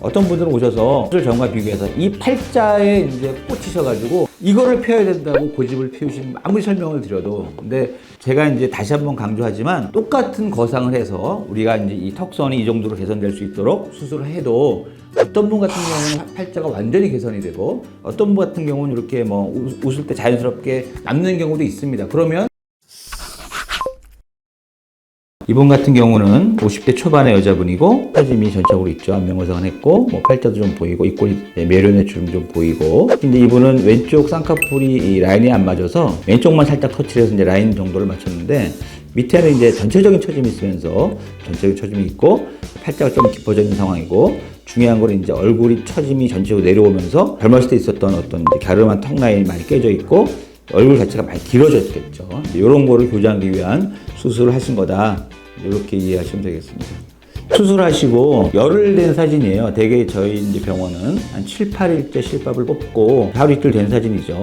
어떤 분들은 오셔서 전과 비교해서 이 팔자에 이제 꽂히셔가지고 이거를 펴야 된다고 고집을 피우신 아무리 설명을 드려도 근데 제가 이제 다시 한번 강조하지만 똑같은 거상을 해서 우리가 이제 이 턱선이 이 정도로 개선될 수 있도록 수술을 해도 어떤 분 같은 경우는 팔자가 완전히 개선이 되고 어떤 분 같은 경우는 이렇게 뭐 웃- 웃을 때 자연스럽게 남는 경우도 있습니다. 그러면 이분 같은 경우는 50대 초반의 여자분이고 사짐이 전적으로 있죠. 안면거상을 했고 뭐 팔자도 좀 보이고 입꼬리 네, 매련의 주름 좀 보이고 근데 이분은 왼쪽 쌍꺼풀이 이 라인이 안 맞아서 왼쪽만 살짝 터치를 해서 이제 라인 정도를 맞췄는데 밑에는 이제 전체적인 처짐이 있으면서 전체적인 처짐이 있고 팔자가 좀 깊어져 있는 상황이고 중요한 거는 이제 얼굴이 처짐이 전체적으로 내려오면서 젊었을 때 있었던 어떤 갸름한 턱 라인이 많이 깨져 있고 얼굴 자체가 많이 길어졌겠죠. 이런 거를 교정하기 위한 수술을 하신 거다. 이렇게 이해하시면 되겠습니다. 수술하시고 열흘 된 사진이에요. 대개 저희 이제 병원은 한 7, 8일째 실밥을 뽑고 하루 이틀 된 사진이죠.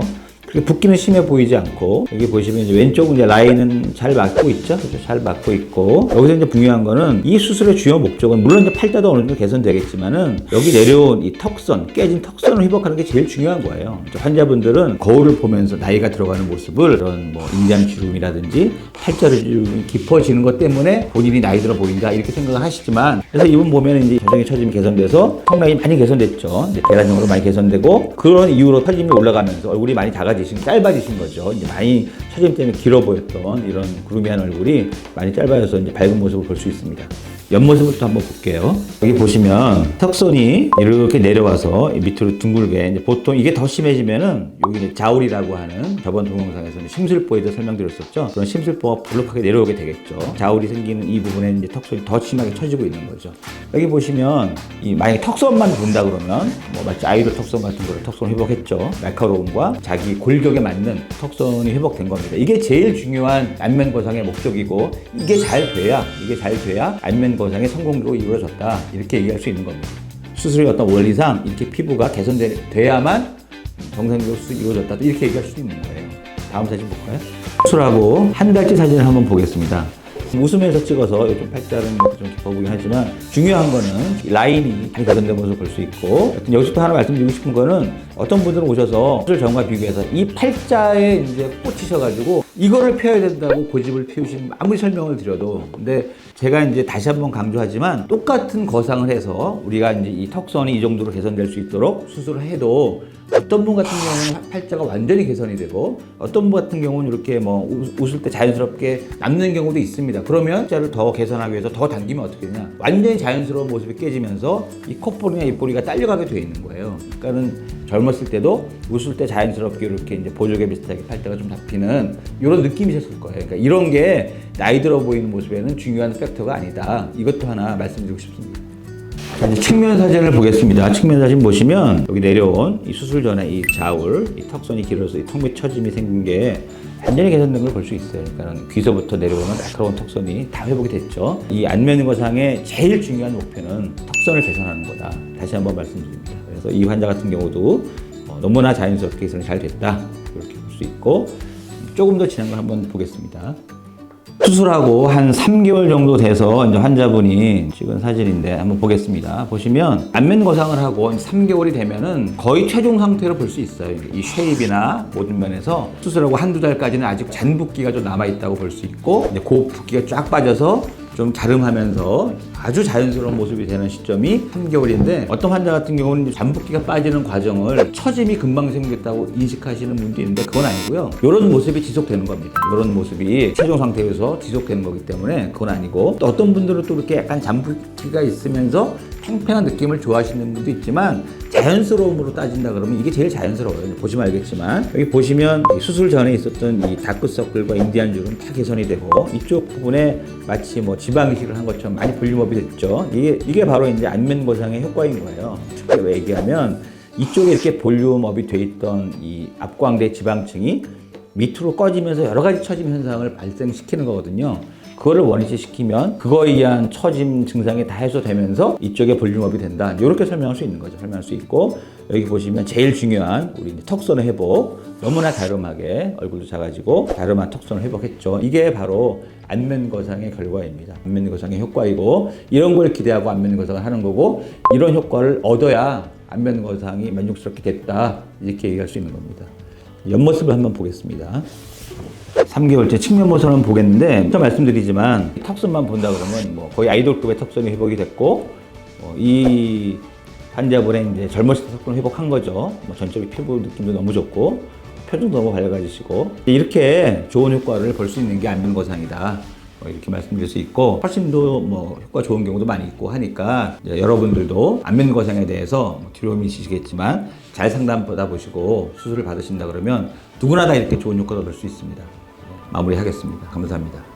붓기는 심해 보이지 않고 여기 보시면 이제 왼쪽은 이제 라인은 잘 맞고 있죠. 그죠? 잘 맞고 있고 여기서 이제 중요한 거는 이 수술의 주요 목적은 물론 이제 팔자도 어느 정도 개선되겠지만은 여기 내려온 이 턱선 깨진 턱선을 회복하는 게 제일 중요한 거예요. 환자분들은 거울을 보면서 나이가 들어가는 모습을 그런 뭐 인장 주름이라든지 팔자를 주름이 깊어지는 것 때문에 본인이 나이 들어 보인다 이렇게 생각을 하시지만 그래서 이분 보면 이제 자정의 처짐이 개선돼서 턱 라인이 많이 개선됐죠. 이제 대란형으로 많이 개선되고 그런 이유로 처짐이 올라가면서 얼굴이 많이 작아지 신 짧아지신 거죠. 이제 많이 처짐 때문에 길어 보였던 이런 구름이 한 얼굴이 많이 짧아져서 이제 밝은 모습을 볼 수 있습니다. 옆모습을 또 한번 볼게요. 여기 보시면 턱선이 이렇게 내려와서 밑으로 둥글게 보통 이게 더 심해지면은 여기 자울이라고 하는 저번 동영상에서는 심술보에도 설명드렸었죠. 그런 심술보가 볼록하게 내려오게 되겠죠. 자울이 생기는 이 부분에 이제 턱선이 더 심하게 처지고 있는 거죠. 여기 보시면 이 만약에 턱선만 본다 그러면 뭐 마치 아이돌 턱선 같은 거를 턱선 회복했죠. 날카로움과 자기 골격에 맞는 턱선이 회복된 겁니다. 이게 제일 중요한 안면 거상의 목적이고 이게 잘 돼야 이게 잘 돼야 안면 거상의 성공적으로 이루어졌다 이렇게 얘기할 수 있는 겁니다. 수술의 어떤 원리상 이렇게 피부가 개선돼야만 정상적으로 수술이 이루어졌다 이렇게 얘기할 수 있는 거예요. 다음 사진 볼까요? 수술하고 한 달째 사진을 한번 보겠습니다. 웃으면서 찍어서 좀 팔자는 좀 깊어 보긴 하지만 중요한 거는 라인이 가동된 모습을 볼수 있고 또 하나 말씀드리고 싶은 거는 어떤 분들은 오셔서 수술 전과 비교해서 이 팔자에 이제 꽂히셔가지고 이거를 펴야 된다고 고집을 피우신 아무리 설명을 드려도 근데 제가 이제 다시 한번 강조하지만 똑같은 거상을 해서 우리가 이제 이 턱선이 이 정도로 개선될 수 있도록 수술을 해도 어떤 분 같은 경우는 팔자가 완전히 개선이 되고 어떤 분 같은 경우는 이렇게 뭐 웃- 웃을 때 자연스럽게 남는 경우도 있습니다. 그러면 팔자를 더 개선하기 위해서 더 당기면 어떻게 되냐? 완전히 자연스러운 모습이 깨지면서 이 콧볼이나 입꼬리가 딸려가게 돼 있는 거예요. 그러니까는 젊었을 때도 웃을 때 자연스럽게 이렇게 이제 보조개 비슷하게 팔자가 좀 잡히는 이런 느낌이셨을 거예요. 그러니까 이런 게 나이 들어 보이는 모습에는 중요한 팩터가 아니다. 이것도 하나 말씀드리고 싶습니다. 측면 사진을 보겠습니다. 측면 사진 보시면 여기 내려온 이 수술 전에 이 자울, 이 턱선이 길어서 이 턱밑 처짐이 생긴 게 완전히 개선된 걸 볼 수 있어요. 그러니까 귀서부터 내려오는 날카로운 턱선이 다 회복이 됐죠. 이 안면거상의 제일 중요한 목표는 턱선을 개선하는 거다. 다시 한번 말씀드립니다. 그래서 이 환자 같은 경우도 어, 너무나 자연스럽게 개선이 잘 됐다. 이렇게 볼 수 있고 조금 더 지난 걸 한번 보겠습니다. 수술하고 한 3개월 정도 돼서 이제 환자분이 찍은 사진인데 한번 보겠습니다. 보시면 안면 거상을 하고 3개월이 되면은 거의 최종 상태로 볼 수 있어요. 이 쉐입이나 모든 면에서 수술하고 한두 달까지는 아직 잔 붓기가 좀 남아 있다고 볼 수 있고 이제 그 붓기가 쫙 빠져서 좀 자름하면서 아주 자연스러운 모습이 되는 시점이 3개월인데 어떤 환자 같은 경우는 잔붓기가 빠지는 과정을 처짐이 금방 생겼다고 인식하시는 분도 있는데 그건 아니고요. 이런 모습이 지속되는 겁니다. 이런 모습이 최종 상태에서 지속되는 거기 때문에 그건 아니고 또 어떤 분들은 또 이렇게 약간 잔붓기가 있으면서 팽팽한 느낌을 좋아하시는 분도 있지만 자연스러움으로 따진다 그러면 이게 제일 자연스러워요. 보시면 알겠지만 여기 보시면 이 수술 전에 있었던 이 다크서클과 인디안 주름 다 개선이 되고 이쪽 부분에 마치 뭐 지방 이식을 한 것처럼 많이 볼륨업 이 됐죠. 이게 이게 바로 이제 안면 거상의 효과인 거예요. 쉽게 얘기하면 이쪽에 이렇게 볼륨업이 돼 있던 이 앞광대 지방층이 밑으로 꺼지면서 여러 가지 처짐 현상을 발생시키는 거거든요. 그거를 원위치시키면 그거에 의한 처짐 증상이 다 해소되면서 이쪽에 볼륨업이 된다. 이렇게 설명할 수 있는 거죠. 설명할 수 있고 여기 보시면 제일 중요한 우리 턱선의 회복 너무나 다름하게 얼굴도 작아지고 다름한 턱선을 회복했죠. 이게 바로 안면 거상의 결과입니다. 안면 거상의 효과이고 이런 걸 기대하고 안면 거상을 하는 거고 이런 효과를 얻어야 안면 거상이 만족스럽게 됐다 이렇게 얘기할 수 있는 겁니다. 옆모습을 한번 보겠습니다. 3개월째 측면 모선은 보겠는데 또 말씀드리지만 턱선만 본다 그러면 뭐 거의 아이돌급의 턱선이 회복이 됐고 어, 이 환자분의 이제 젊었을 때 턱선 회복한 거죠. 뭐 전적인 피부 느낌도 너무 좋고 표정도 너무 밝아지시고 이렇게 좋은 효과를 볼 수 있는 게 안면 거상이다. 뭐 이렇게 말씀드릴 수 있고 훨씬 더뭐 효과 좋은 경우도 많이 있고 하니까 여러분들도 안면 거상에 대해서 뭐 두려움이 있으시겠지만 잘 상담 받아보시고 수술을 받으신다 그러면 누구나 다 이렇게 좋은 효과를 볼수 있습니다. 마무리하겠습니다. 감사합니다.